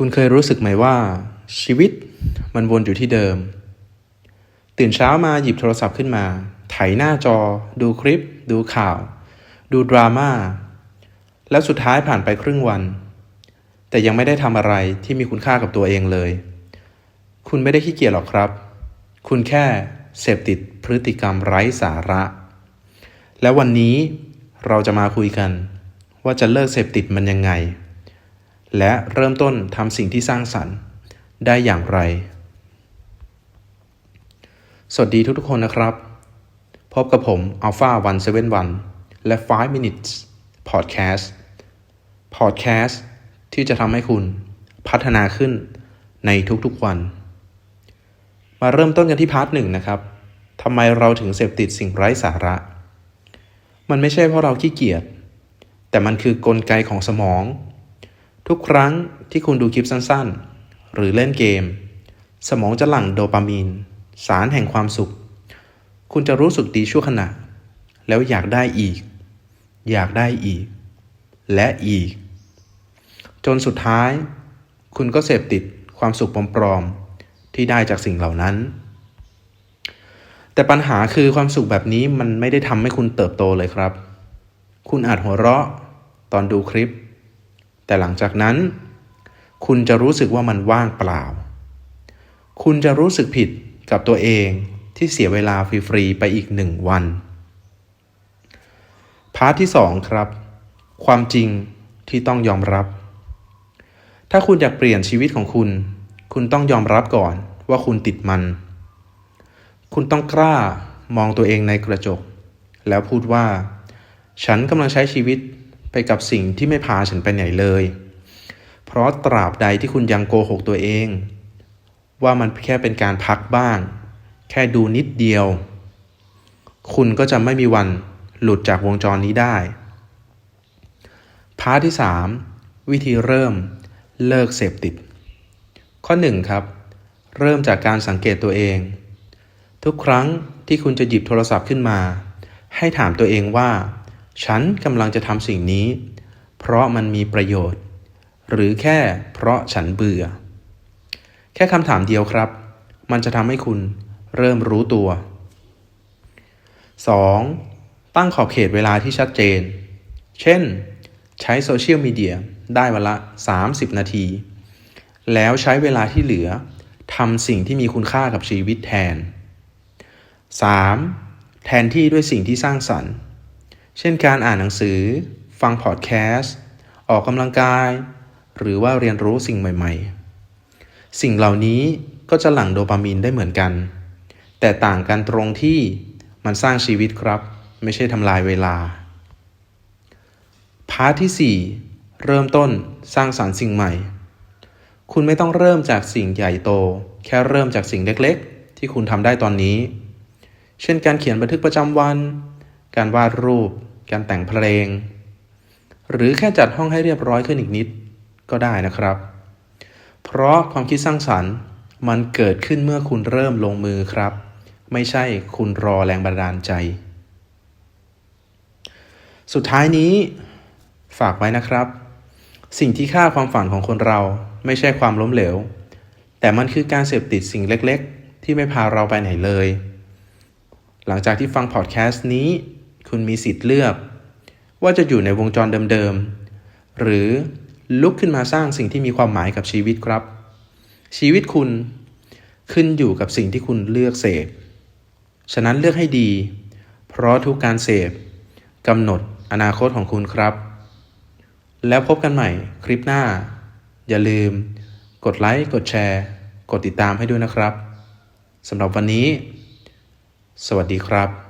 คุณเคยรู้สึกไหมว่า ชีวิตมันวนอยู่ที่เดิม ตื่นเช้ามาหยิบโทรศัพท์ขึ้นมา ไถหน้าจอ ดูคลิป ดูข่าว ดูดราม่า แล้วสุดท้ายผ่านไปครึ่งวัน แต่ยังไม่ได้ทำอะไรที่มีคุณค่ากับตัวเองเลย คุณไม่ได้ขี้เกียจหรอกครับ คุณแค่เสพติดพฤติกรรมไร้สาระ และวันนี้เราจะมาคุยกัน ว่าจะเลิกเสพติดมันยังไง และเริ่มต้นทำสิ่งที่สร้างสรรค์ได้อย่างไร สวัสดีทุกๆคนนะครับ พบกับผม Alpha 171 และ 5 minutes podcast podcast ที่จะทำให้คุณพัฒนาขึ้นในทุกๆวัน มาเริ่มต้นกันที่พาร์ทหนึ่งนะครับทำไมเราถึงเสพติดสิ่งไร้สาระ มันไม่ใช่เพราะเราขี้เกียจ แต่มันคือกลไกของสมอง ทุกครั้งที่คุณดูคลิปสั้นๆ หรือเล่นเกม สมองจะหลั่งโดปามีน สารแห่งความสุข คุณจะรู้สึกดีชั่วขณะ แล้วอยากได้อีก อยากได้อีก และอีก จนสุดท้าย คุณก็เสพติดความสุขปลอมๆที่ได้จากสิ่งเหล่านั้น แต่ปัญหาคือความสุขแบบนี้มันไม่ได้ทำให้คุณเติบโตเลยครับ คุณอาจหัวเราะตอนดูคลิป แต่หลังจากนั้น คุณจะรู้สึกว่ามันว่างเปล่า คุณจะรู้สึกผิดกับตัวเองที่เสียเวลาฟรีๆไปอีกหนึ่งวัน พาร์ทที่สองครับ ความจริงที่ต้องยอมรับ ถ้าคุณอยากเปลี่ยนชีวิตของคุณ คุณต้องยอมรับก่อนว่าคุณติดมัน คุณต้องกล้ามองตัวเองในกระจก แล้วพูดว่า ฉันกำลังใช้ชีวิต กับสิ่งที่ไม่พาฉันไปไหนเลย เพราะตราบใดที่คุณยังโกหกตัวเอง ว่ามันแค่เป็นการพักบ้าง แค่ดูนิดเดียว คุณก็จะไม่มีวันหลุดจากวงจรนี้ได้พาร์ทที่ 3 วิธีเริ่มเลิกเสพติด ข้อ 1 ครับ เริ่มจากการสังเกตตัวเอง ทุกครั้งที่คุณจะหยิบโทรศัพท์ขึ้นมา ให้ถามตัวเองว่า ฉันกำลังจะทำสิ่งนี้ เพราะมันมีประโยชน์ หรือแค่เพราะฉันเบื่อ แค่คำถามเดียวครับ มันจะทำให้คุณเริ่มรู้ตัว 2. ตั้งขอบเขตเวลาที่ชัดเจน เช่น ใช้โซเชียลมีเดียได้วันละ 30 นาที แล้วใช้เวลาที่เหลือทำสิ่งที่มีคุณค่ากับชีวิตแทน 3. แทนที่ด้วยสิ่งที่สร้างสรรค์ เช่นการอ่านหนังสือ ฟังพอดแคสต์ ออกกำลังกาย หรือว่าเรียนรู้สิ่งใหม่ๆ สิ่งเหล่านี้ก็จะหลั่งโดปามีนได้เหมือนกัน แต่ต่างกันตรงที่มันสร้างชีวิตครับ ไม่ใช่ทำลายเวลา พาร์ทที่ 4 เริ่มต้นสร้างสารรค์สิ่งใหม่ คุณไม่ต้องเริ่มจากสิ่งใหญ่โต แค่เริ่มจากสิ่งเล็กๆ ที่คุณทำได้ตอนนี้ เช่นการเขียนบันทึกประจำวัน การวาดรูป การแต่งเพลง หรือแค่จัดห้องให้เรียบร้อยขึ้นอีกนิดก็ได้นะครับ เพราะความคิดสร้างสรรค์มันเกิดขึ้นเมื่อคุณเริ่มลงมือครับ ไม่ใช่คุณรอแรงบันดาลใจ สุดท้ายนี้ฝากไว้นะครับ สิ่งที่ฆ่าความฝันของคนเราไม่ใช่ความล้มเหลว แต่มันคือการเสพติดสิ่งเล็กๆ ที่ไม่พาเราไปไหนเลย หลังจากที่ฟังพอดแคสต์นี้ คุณมีสิทธิ์เลือก ว่าจะอยู่ในวงจรเดิมๆ หรือลุกขึ้นมาสร้างสิ่งที่มีความหมายกับชีวิตครับ ชีวิตคุณขึ้นอยู่กับสิ่งที่คุณเลือกเสพ ฉะนั้นเลือกให้ดี เพราะทุกการเสพกำหนดอนาคตของคุณครับ แล้วพบกันใหม่คลิปหน้า อย่าลืม กดไลค์ กดแชร์ กดติดตามให้ด้วยนะครับสำหรับวันนี้ สวัสดีครับ